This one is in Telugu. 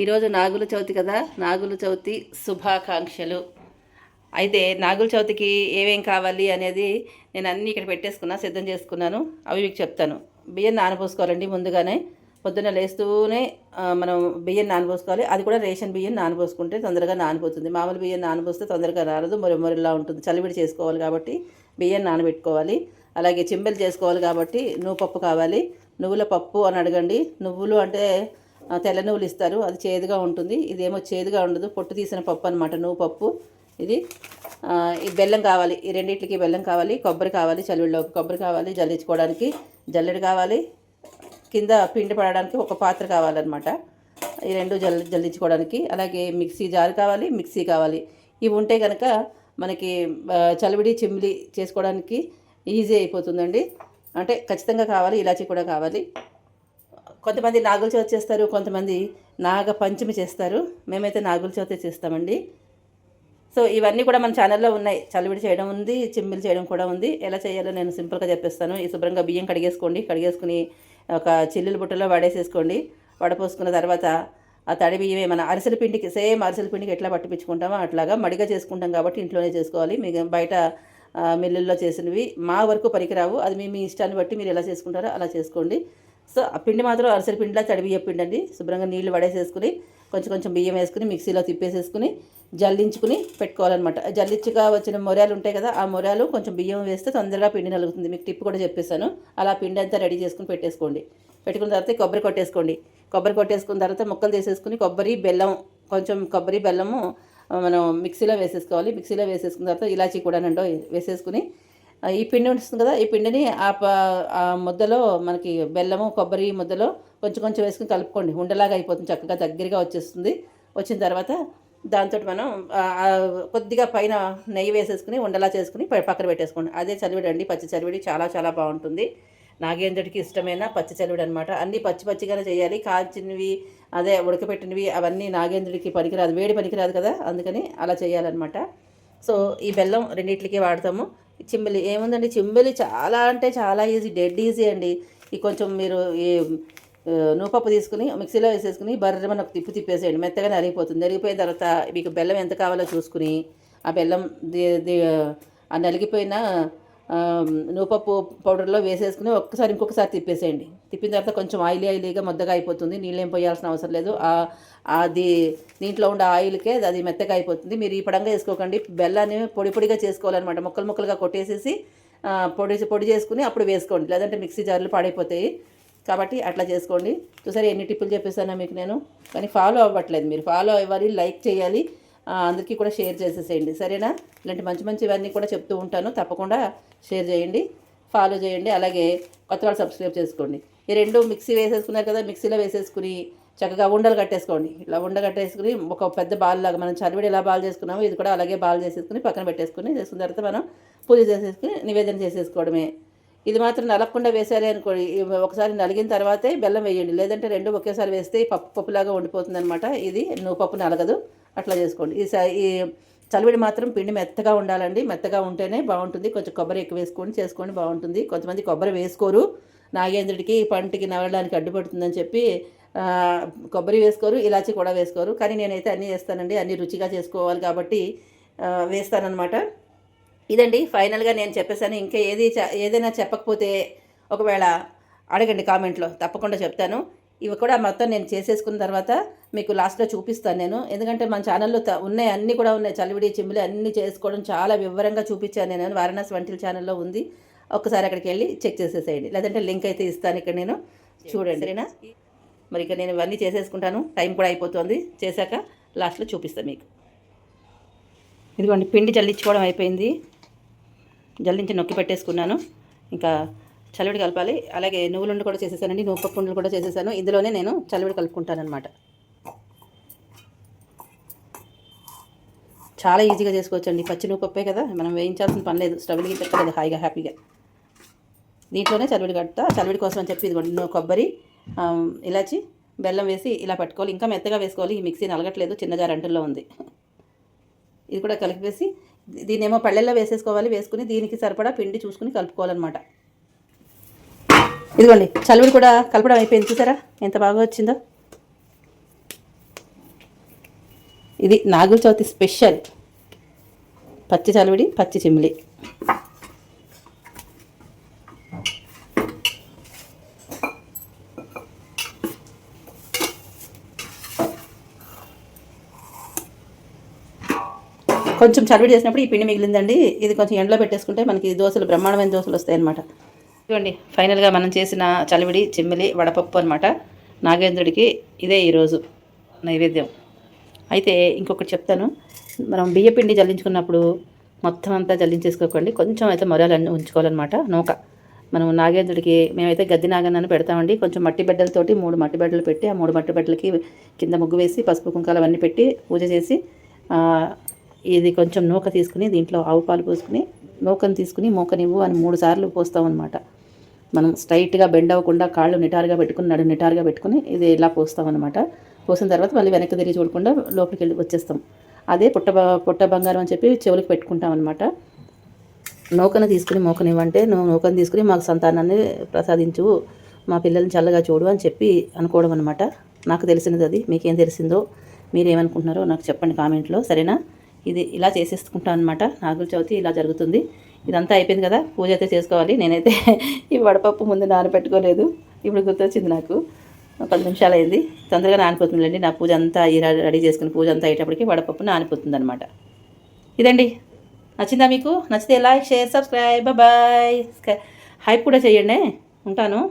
ఈరోజు నాగుల చవితి కదా? నాగుల చవితి శుభాకాంక్షలు. అయితే నాగుల చవితికి ఏమేం కావాలి అనేది నేను అన్నీ ఇక్కడ పెట్టేసుకున్నా సిద్ధం చేసుకున్నాను. అవి మీకు చెప్తాను. బియ్యం నానబోసుకోవాలండి ముందుగానే. పొద్దున్న లేస్తూనే మనం బియ్యం నానబోసుకోవాలి. అది కూడా రేషన్ బియ్యం నానబోసుకుంటే తొందరగా నానిపోతుంది. మామూలు బియ్యం నానబోస్తే తొందరగా రాలదు మొరి మొరిలా ఉంటుంది. చలివిడి చేసుకోవాలి కాబట్టి బియ్యం నానబెట్టుకోవాలి. అలాగే చింబెలు చేసుకోవాలి కాబట్టి నువ్వు పప్పు కావాలి. నువ్వుల పప్పు అని అడగండి. నువ్వులు అంటే తెల్ల నువ్వులు ఇస్తారు. అది చేదుగా ఉంటుంది. ఇదేమో చేదుగా ఉండదు. పొట్టు తీసిన పప్పు అనమాట నువ్వు పప్పు. ఇది ఈ బెల్లం కావాలి. ఈ రెండింటికి బెల్లం కావాలి. కొబ్బరి కావాలి. చలివిడిలో కొబ్బరి కావాలి. జల్లించుకోవడానికి జల్లెడు కావాలి. కింద పిండి పడడానికి ఒక పాత్ర కావాలన్నమాట. ఈ రెండు జల్ జల్లించుకోవడానికి. అలాగే మిక్సీ జారు కావాలి. మిక్సీ కావాలి. ఇవి ఉంటే కనుక మనకి చలివిడి చిమ్మిలి చేసుకోవడానికి ఈజీ అయిపోతుందండి. అంటే ఖచ్చితంగా కావాలి. ఇలాచీ కూడా కావాలి. కొంతమంది నాగుల చవితి చేస్తారు కొంతమంది నాగ పంచమి చేస్తారు. మేమైతే నాగుల చవితి చేస్తామండి. సో ఇవన్నీ కూడా మన ఛానల్లో ఉన్నాయి. చలివిడి చేయడం ఉంది చిమ్మిలు చేయడం కూడా ఉంది. ఎలా చేయాలో నేను సింపుల్గా చెప్పేస్తాను. ఈ శుభ్రంగా బియ్యం కడిగేసుకోండి. కడిగేసుకుని ఒక చిల్లుల బుట్టలో వడేసేసుకోండి. వడపోసుకున్న తర్వాత ఆ తడి బియ్యమే మన అరిసెల పిండికి సేమ్ అరిసెల పిండికి ఎట్లా పట్టిపించుకుంటామో అట్లాగా మడిగా చేసుకుంటాం కాబట్టి ఇంట్లోనే చేసుకోవాలి. మీకు బయట మిల్లుల్లో చేసినవి మా వరకు పనికిరావు. అది మీ మీ ఇష్టాన్ని బట్టి మీరు ఎలా చేసుకుంటారో అలా చేసుకోండి. సో ఆ పిండి మాత్రం అరిసెల పిండిలా తడిబియ్య పిండి అండి. శుభ్రంగా నీళ్ళు పడేసేసుకుని కొంచెం కొంచెం బియ్యం వేసుకుని మిక్సీలో తిప్పేసేసుకుని జల్లించుకుని పెట్టుకోవాలన్నమాట. జల్లించగా వచ్చిన మొరాలు ఉంటాయి కదా ఆ మొరాలు కొంచెం బియ్యం వేస్తే తొందరగా పిండి నలుగుతుంది. మీకు టిప్ కూడా చెప్పేశాను. అలా పిండి అంతా రెడీ చేసుకుని పెట్టేసుకోండి. పెట్టుకున్న తర్వాత కొబ్బరి కొట్టేసుకోండి. కొబ్బరి కొట్టేసుకున్న తర్వాత ముక్కలు తీసేసుకుని కొబ్బరి బెల్లం కొంచెం కొబ్బరి బెల్లము మనం మిక్సీలో వేసేసుకోవాలి. మిక్సీలో వేసేసుకున్న తర్వాత ఇలాచీ కూడా నండో వేసేసుకుని ఈ పిండి ఉంటుంది కదా ఈ పిండిని ఆ ప ఆ ముద్దలో మనకి బెల్లము కొబ్బరి ముద్దలో కొంచెం కొంచెం వేసుకుని కలుపుకోండి. ఉండలాగా అయిపోతుంది చక్కగా దగ్గరగా వచ్చేస్తుంది. వచ్చిన తర్వాత దాంతో మనం కొద్దిగా పైన నెయ్యి వేసేసుకుని ఉండలా చేసుకుని పక్కన పెట్టేసుకోండి. అదే చలివిడి అండి పచ్చి చలివిడి చాలా చాలా బాగుంటుంది. నాగేంద్రుడికి ఇష్టమైన పచ్చి చలివిడి అనమాట అన్నీ పచ్చి పచ్చిగానే చేయాలి. కాల్చినవి అదే ఉడకపెట్టినవి అవన్నీ నాగేంద్రుడికి పనికిరాదు వేడి పనికిరాదు కదా అందుకని అలా చేయాలన్నమాట. సో ఈ బెల్లం రెండింటికి వాడతాము. చిమ్మిలి ఏముందండి? చిమ్మిలి చాలా అంటే చాలా ఈజీ డెడ్ ఈజీ అండి. ఈ కొంచెం మీరు ఈ నూపప్పు తీసుకుని మిక్సీలో వేసేసుకుని బర్రె ఒక తిప్పు తిప్పేసేయండి. మెత్తగా నలిగిపోతుంది నలిగిపోయిన తర్వాత మీకు బెల్లం ఎంత కావాలో చూసుకుని ఆ బెల్లం ఆ నలిగిపోయిన నూపప్పు పౌడర్లో వేసేసుకుని ఒక్కసారి ఇంకొకసారి తిప్పేసేయండి. తిప్పిన తర్వాత కొంచెం ఆయిలీ ఆయిలీగా మొద్దగా అయిపోతుంది. నీళ్ళు ఏం పోయాల్సిన అవసరం లేదు. అది దీంట్లో ఉండే ఆయిల్కే అది మెత్తగా అయిపోతుంది. మీరు ఈ పడంగా వేసుకోకండి. బెల్లాన్ని పొడి పొడిగా చేసుకోవాలన్నమాట. ముక్కలు ముక్కలుగా కొట్టేసేసి పొడి పొడి చేసుకుని అప్పుడు వేసుకోండి. లేదంటే మిక్సీ జార్లు పాడైపోతాయి. కాబట్టి అట్లా చేసుకోండి. చూసారి ఎన్ని టిప్పులు చెప్పేసానా మీకు నేను. కానీ ఫాలో అవ్వట్లేదు మీరు. ఫాలో అవ్వాలి లైక్ చేయాలి. అందరికీ కూడా షేర్ చేసేసేయండి. సరేనా? ఇలాంటి మంచి మంచి ఇవన్నీ కూడా చెప్తూ ఉంటాను. తప్పకుండా షేర్ చేయండి. ఫాలో చేయండి. అలాగే కొత్త వాళ్ళు సబ్స్క్రైబ్ చేసుకోండి. ఈ రెండు మిక్సీ వేసేసుకున్నారు కదా మిక్సీలో వేసేసుకుని చక్కగా ఉండలు కట్టేసుకోండి. ఇలా ఉండ కట్టేసుకుని ఒక పెద్ద బాల్ లాగా మనం చలివిడి ఎలా బాల్ చేసుకున్నామో ఇది కూడా అలాగే బాల్ చేసేసుకుని పక్కన పెట్టేసుకుని చేసుకున్న తర్వాత మనం పూజ చేసేసుకుని నివేదన చేసేసుకోవడమే. ఇది మాత్రం నలగకుండా వేసారే అనుకోండి. ఒకసారి నలిగిన తర్వాతే బెల్లం వేయండి. లేదంటే రెండు ఒకేసారి వేస్తే పప్పు పప్పులాగా ఉండిపోతుంది అనమాట ఇది నువ్వు పప్పు నలగదు. అట్లా చేసుకోండి. ఈ స- ఈ చలివిడి మాత్రం పిండి మెత్తగా ఉండాలండి. మెత్తగా ఉంటేనే బాగుంటుంది. కొంచెం కొబ్బరి ఎక్కువ వేసుకొని చేసుకోండి బాగుంటుంది. కొంతమంది కొబ్బరి వేసుకోరు. నాగేంద్రుడికి పంటికి నవలడానికి అడ్డుపడుతుందని చెప్పి కొబ్బరి వేసుకోరు ఇలాచి కూడా వేసుకోరు. కానీ నేనైతే అన్నీ వేస్తానండి. అన్నీ రుచిగా చేసుకోవాలి కాబట్టి వేస్తానన్నమాట. ఇదండి. ఫైనల్గా నేను చెప్పేసాను ఇంకా ఏది ఏదైనా చెప్పకపోతే ఒకవేళ అడగండి కామెంట్లో. తప్పకుండా చెప్తాను. ఇవి కూడా మొత్తం నేను చేసేసుకున్న తర్వాత మీకు లాస్ట్లో చూపిస్తాను నేను. ఎందుకంటే మన ఛానల్లో ఉన్నాయి అన్నీ కూడా ఉన్నాయి. చలివిడి చిమ్మిలి అన్నీ చేసుకోవడం చాలా వివరంగా చూపించాను నేను. వారణాసి వంటల ఛానల్లో ఉంది. ఒక్కసారి అక్కడికి వెళ్ళి చెక్ చేసేసేయండి. లేదంటే లింక్ అయితే ఇస్తాను ఇక్కడ నేను. చూడండి. సరేనా? మరి ఇక నేను ఇవన్నీ చేసేసుకుంటాను. టైం కూడా అయిపోతుంది. చేశాక లాస్ట్లో చూపిస్తాను మీకు. ఇదిగోండి పిండి జల్లించుకోవడం అయిపోయింది. జల్లించి నొక్కి పెట్టేసుకున్నాను. ఇంకా చలివిడి కలపాలి. అలాగే నువ్వులుండి కూడా చేసేసానండి. నువ్వు పప్పు ఉండలు కూడా చేసేసాను. ఇందులోనే నేను చలివిడి కలుపుకుంటానమాట చాలా ఈజీగా చేసుకోవచ్చండి. పచ్చి నువ్వు పప్పే కదా. మనం వేయించాల్సిన పని లేదు. స్టవ్ వెలిగి పెట్టలేదు హాయిగా హ్యాపీగా. దీంట్లోనే చలివిడి కట్టా చలివిడి కోసం అని చెప్పి ఇదిగోండి నువ్వు కొబ్బరి ఇలాచి బెల్లం వేసి ఇలా పట్టుకోవాలి. ఇంకా మెత్తగా వేసుకోవాలి. ఈ మిక్సీ నలగట్లేదు చిన్న జారంటుల్లో ఉంది. ఇది కూడా కలిపేసి దీన్ని ఏమో పళ్ళెల్లో వేసేసుకోవాలి. వేసుకుని దీనికి సరిపడా పిండి చూసుకుని కలుపుకోవాలన్నమాట. ఇదిగోండి చలివిడి కూడా కలపడం అయిపోయింది చూసారా? ఎంత బాగా వచ్చిందో? ఇది నాగుల చవితి స్పెషల్. పచ్చి చలివిడి పచ్చి చిమ్మిలి. కొంచెం చలివిడి చేసినప్పుడు ఈ పిండి మిగిలిందండి. ఇది కొంచెం ఎండలో పెట్టేసుకుంటే మనకి దోశలు బ్రహ్మాండమైన దోశలు వస్తాయి చూడండి ఫైనల్గా మనం చేసిన చలివిడి చిమ్మిలి వడపప్పు అనమాట నాగేంద్రుడికి ఇదే ఈరోజు నైవేద్యం. అయితే ఇంకొకటి చెప్తాను. మనం బియ్యపిండి జల్లించుకున్నప్పుడు మొత్తం అంతా జల్లించేసుకోకండి. కొంచెం అయితే మొరాలన్నీ ఉంచుకోవాలన్నమాట. నూక. మనం నాగేంద్రుడికి మేమైతే గద్ది నాగన్నని పెడతామండి. కొంచెం మట్టి బిడ్డలతోటి మూడు మట్టి బిడ్డలు పెట్టి ఆ మూడు మట్టి బిడ్డలకి కింద ముగ్గు వేసి పసుపు కుంకాలు అవన్నీ పెట్టి పూజ చేసి ఇది కొంచెం నూక తీసుకుని దీంట్లో ఆవు పాలు పోసుకుని నూకను తీసుకుని మూకనివ్వు అని మూడు సార్లు పోస్తాం అనమాట మనం స్ట్రైట్గా బెండ్ అవ్వకుండా కాళ్ళు నిటారుగా పెట్టుకుని నడు నిటారుగా పెట్టుకుని ఇది ఇలా పోస్తామన్నమాట పోసిన తర్వాత మళ్ళీ వెనక్కి తిరిగి చూడకుండా లోపలికి వెళ్ళి వచ్చేస్తాం. అదే పుట్ట పుట్ట బంగారం అని చెప్పి చెవులకు పెట్టుకుంటాం అనమాట నూకను తీసుకుని మోకనివ్వంటే నువ్వు నూకను తీసుకుని మాకు సంతానాన్ని ప్రసాదించు మా పిల్లల్ని చల్లగా చూడు అని చెప్పి అనుకోవడం అనమాట నాకు తెలిసినది అది. మీకేం తెలిసిందో మీరేమనుకుంటున్నారో నాకు చెప్పండి కామెంట్లో. సరేనా? ఇది ఇలా చేసేసుకుంటాను అనమాట నాగుల చవితి ఇలా జరుగుతుంది. ఇదంతా అయిపోయింది కదా? పూజ అయితే చేసుకోవాలి. నేనైతే ఈ వడపప్పు ముందు నానబెట్టుకోలేదు. ఇప్పుడు గుర్తొచ్చింది నాకు. పది నిమిషాలు అయింది. తొందరగా నానిపోతుందండి నా పూజ అంతా ఈ రెడీ- రెడీ చేసుకుని పూజ అంతా అయ్యేటప్పటికి వడపప్పు నానిపోతుంది అనమాట ఇదండి. నచ్చిందా మీకు? నచ్చితే like share subscribe. Bye. Hype కూడా చేయండి. ఉంటాను.